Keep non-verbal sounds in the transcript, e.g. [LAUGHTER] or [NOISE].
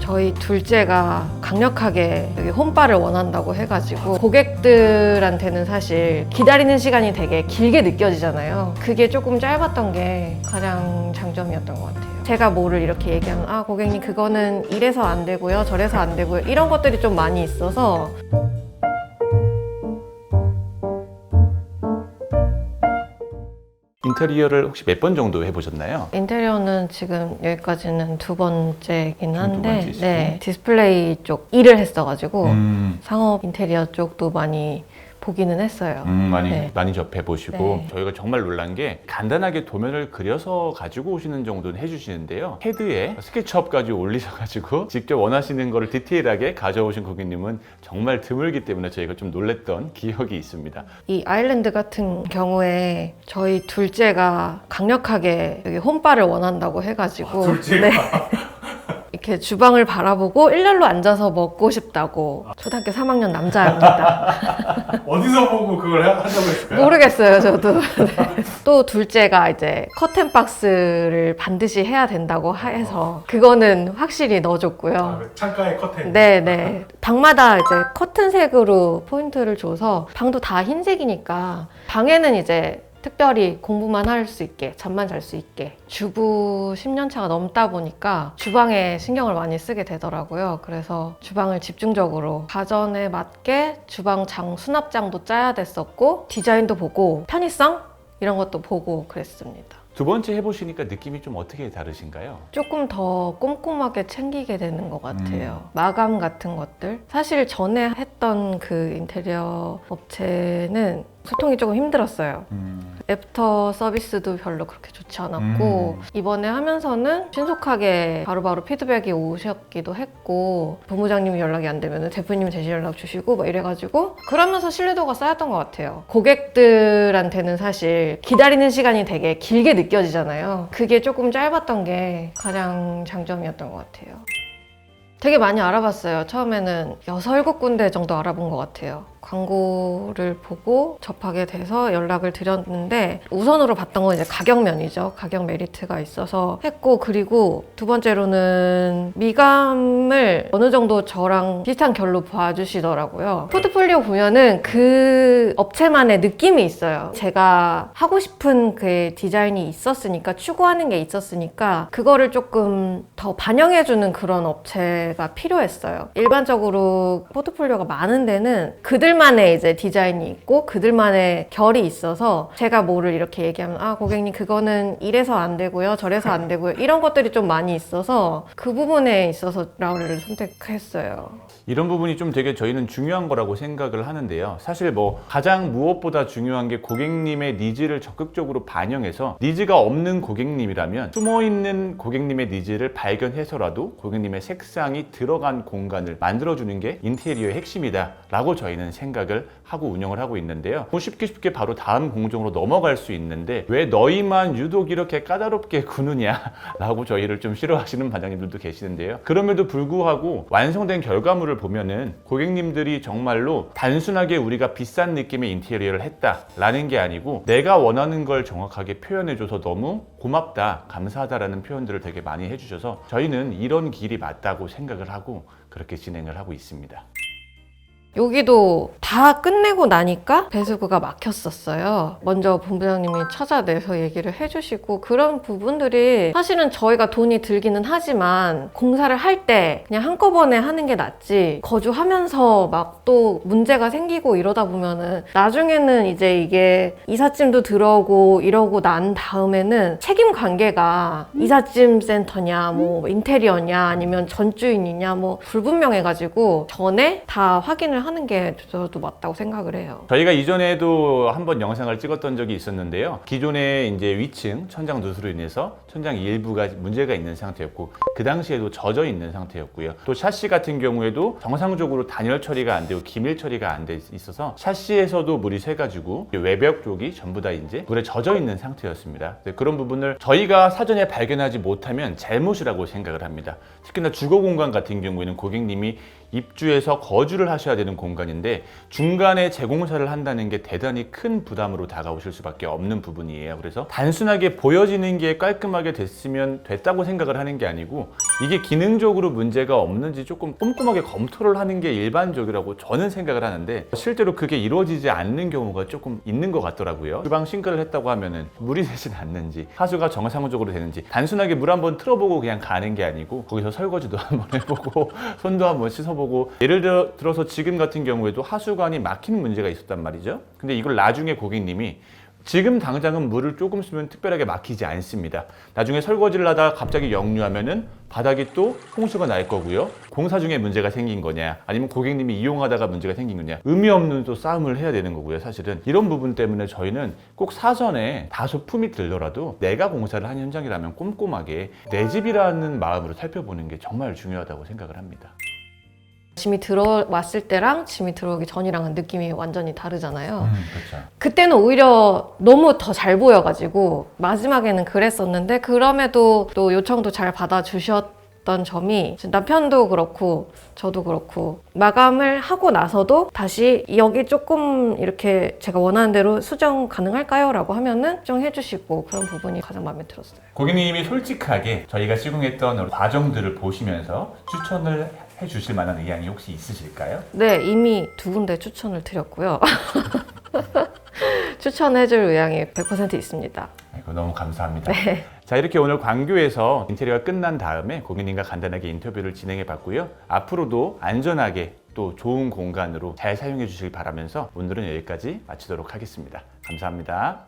저희 둘째가 강력하게 여기 홈바를 원한다고 해가지고 고객들한테는 사실 기다리는 시간이 되게 길게 느껴지잖아요. 그게 조금 짧았던 게 가장 장점이었던 것 같아요. 제가 뭐를 이렇게 얘기하면 아 고객님 그거는 이래서 안 되고요 저래서 안 되고요 이런 것들이 좀 많이 있어서 인테리어를 혹시 몇 번 정도 해보셨나요? 인테리어는 지금 여기까지는 두 번째긴 두 한데 번째시고. 네 디스플레이 쪽 일을 했어가지고 음, 상업 인테리어 쪽도 많이 보기는 했어요. 음, 많이 네. 많이 접해 보시고 네. 저희가 정말 놀란 게 간단하게 도면을 그려서 가지고 오시는 정도는 해주시는데요. 헤드에 스케치업까지 올리셔 가지고 [LAUGHS] 직접 원하시는 거를 디테일하게 가져오신 고객님은 정말 드물기 때문에 저희가 좀 놀랬던 기억이 있습니다. 이 아일랜드 같은 경우에 저희 둘째가 강력하게 여기 홈바를 원한다고 해가지고 네. 이렇게 주방을 바라보고 일렬로 앉아서 먹고 싶다고 초등학교 3학년 남자입니다. [LAUGHS] 어디서 보고 그걸 하- 하자고 했을까요? 모르겠어요, 저도. [LAUGHS] 네. 또 둘째가 이제 커튼 박스를 반드시 해야 된다고 해서 그거는 확실히 아, 넣어줬고요. 그 창가에 커튼. 네 네. 방마다 이제 커튼색으로 포인트를 줘서 방도 다 흰색이니까 방에는 이제 특별히 공부만 할 수 있게 잠만 잘 수 있게 주부 10년 차가 넘다 보니까 주방에 신경을 많이 쓰게 되더라고요. 그래서 주방을 집중적으로 가전에 맞게 주방 장 수납장도 짜야 됐었고 디자인도 보고 편의성 이런 것도 보고 그랬습니다. 두 번째 해보시니까 느낌이 좀 어떻게 다르신가요? 조금 더 꼼꼼하게 챙기게 되는 것 같아요. 마감 같은 것들. 사실 전에 했던 그 인테리어 업체는 소통이 조금 힘들었어요. 애프터 서비스도 별로 그렇게 좋지 않았고 음. 이번에 하면서는 신속하게 바로바로 피드백이 오셨기도 했고 본부장님이 연락이 안 되면 대표님이 대신 연락 주시고 막 이래가지고 그러면서 신뢰도가 쌓였던 것 같아요. 고객들한테는 사실 기다리는 시간이 되게 길게 느껴지잖아요. 그게 조금 짧았던 게 가장 장점이었던 것 같아요. 되게 많이 알아봤어요. 처음에는 여섯 일곱 군데 정도 알아본 것 같아요. 광고를 보고 접하게 돼서 연락을 드렸는데 우선으로 봤던 건 이제 가격면이죠. 가격 메리트가 있어서 했고 그리고 두 번째로는 미감을 어느 정도 저랑 비슷한 결로 봐주시더라고요. 포트폴리오 보면은 그 업체만의 느낌이 있어요. 제가 하고 싶은 그 디자인이 있었으니까 추구하는 게 있었으니까 그거를 조금 더 반영해주는 그런 업체 가 필요했어요. 일반적으로 포트폴리오가 많은 데는 그들만의 이제 디자인이 있고 그들만의 결이 있어서 제가 뭐를 이렇게 얘기하면 아 고객님 그거는 이래서 안 되고요 저래서 안 되고요 이런 것들이 좀 많이 있어서 그 부분에 있어서 라울을 선택했어요. 이런 부분이 좀 되게 저희는 중요한 거라고 생각을 하는데요. 사실 뭐 가장 무엇보다 중요한 게 고객님의 니즈를 적극적으로 반영해서 니즈가 없는 고객님이라면 숨어 있는 고객님의 니즈를 발견해서라도 고객님의 색상이 들어간 공간을 만들어주는 게 인테리어의 핵심이다라고 저희는 생각을 하고 운영을 하고 있는데요. 뭐 쉽게 쉽게 바로 다음 공정으로 넘어갈 수 있는데 왜 너희만 유독 이렇게 까다롭게 [LAUGHS] 구느냐라고 저희를 좀 싫어하시는 반장님들도 계시는데요. 그럼에도 불구하고 완성된 결과물을 보면은 고객님들이 정말로 단순하게 우리가 비싼 느낌의 인테리어를 했다라는 게 아니고 내가 원하는 걸 정확하게 표현해줘서 너무 고맙다, 감사하다라는 표현들을 되게 많이 해주셔서 저희는 이런 길이 맞다고 생각을 하고 그렇게 진행을 하고 있습니다. 여기도 다 끝내고 나니까 배수구가 막혔었어요. 먼저 본부장님이 찾아내서 얘기를 해주시고 그런 부분들이 사실은 저희가 돈이 들기는 하지만 공사를 할 때 그냥 한꺼번에 하는 게 낫지 거주하면서 막 또 문제가 생기고 이러다 보면은 나중에는 이제 이게 이삿짐도 들어오고 이러고 난 다음에는 책임 관계가 이삿짐 센터냐 뭐 인테리어냐 아니면 전주인이냐 뭐 불분명해가지고 전에 다 확인을 하는 게 저도 맞다고 생각을 해요. 저희가 이전에도 한번 영상을 찍었던 적이 있었는데요. 기존에 이제 위층 천장 누수로 인해서 천장 일부가 문제가 있는 상태였고 그 당시에도 젖어 있는 상태였고요. 또 샤시 같은 경우에도 정상적으로 단열 처리가 안 되고 기밀 처리가 안 돼 있어서 샤시에서도 물이 새가지고 외벽 쪽이 전부 다 이제 물에 젖어 있는 상태였습니다. 네, 그런 부분을 저희가 사전에 발견하지 못하면 잘못이라고 생각을 합니다. 특히나 주거 공간 같은 경우에는 고객님이 입주해서 거주를 하셔야 되는 공간인데 중간에 재공사를 한다는 게 대단히 큰 부담으로 다가오실 수밖에 없는 부분이에요. 그래서 단순하게 보여지는 게 깔끔하게 됐으면 됐다고 생각을 하는 게 아니고 이게 기능적으로 문제가 없는지 조금 꼼꼼하게 검토를 하는 게 일반적이라고 저는 생각을 하는데 실제로 그게 이루어지지 않는 경우가 조금 있는 것 같더라고요. 주방 싱크를 했다고 하면은 물이 새진 않는지 하수가 정상적으로 되는지 단순하게 물 한번 틀어보고 그냥 가는 게 아니고 거기서 설거지도 [LAUGHS] 한번 해보고 손도 한번 씻어보고 예를 들어, 들어서 지금 같은 경우에도 하수 관이 막히는 문제가 있었단 말이죠. 근데 이걸 나중에 고객님이 지금 당장은 물을 조금 쓰면 특별하게 막히지 않습니다. 나중에 설거지를 하다가 갑자기 역류하면은 바닥이 또 홍수가 날 거고요. 공사 중에 문제가 생긴 거냐, 아니면 고객님이 이용하다가 문제가 생긴 거냐, 의미 없는 또 싸움을 해야 되는 거고요. 사실은 이런 부분 때문에 저희는 꼭 사전에 다소 품이 들더라도 내가 공사를 한 현장이라면 꼼꼼하게 내 집이라는 마음으로 살펴보는 게 정말 중요하다고 생각을 합니다. 짐이 들어왔을 때랑 짐이 들어오기 전이랑은 느낌이 완전히 다르잖아요. 그렇죠. 그때는 오히려 너무 더 잘 보여가지고 마지막에는 그랬었는데 그럼에도 또 요청도 잘 받아주셨 던 점이 남편도 그렇고 저도 그렇고 마감을 하고 나서도 다시 여기 조금 이렇게 제가 원하는 대로 수정 가능할까요? 라고 하면은 수정해 주시고 그런 부분이 가장 마음에 들었어요. 고객님이 솔직하게 저희가 시공했던 과정들을 보시면서 추천을 해 주실 만한 의향이 혹시 있으실까요? 네, 이미 두 군데 추천을 드렸고요. [LAUGHS] 추천해 줄 의향이 100% 있습니다. 아이고, 너무 감사합니다. 자, 이렇게 오늘 광교에서 인테리어가 끝난 다음에 고객님과 간단하게 인터뷰를 진행해 봤고요. 앞으로도 안전하게 또 좋은 공간으로 잘 사용해 주시길 바라면서 오늘은 여기까지 마치도록 하겠습니다. 감사합니다.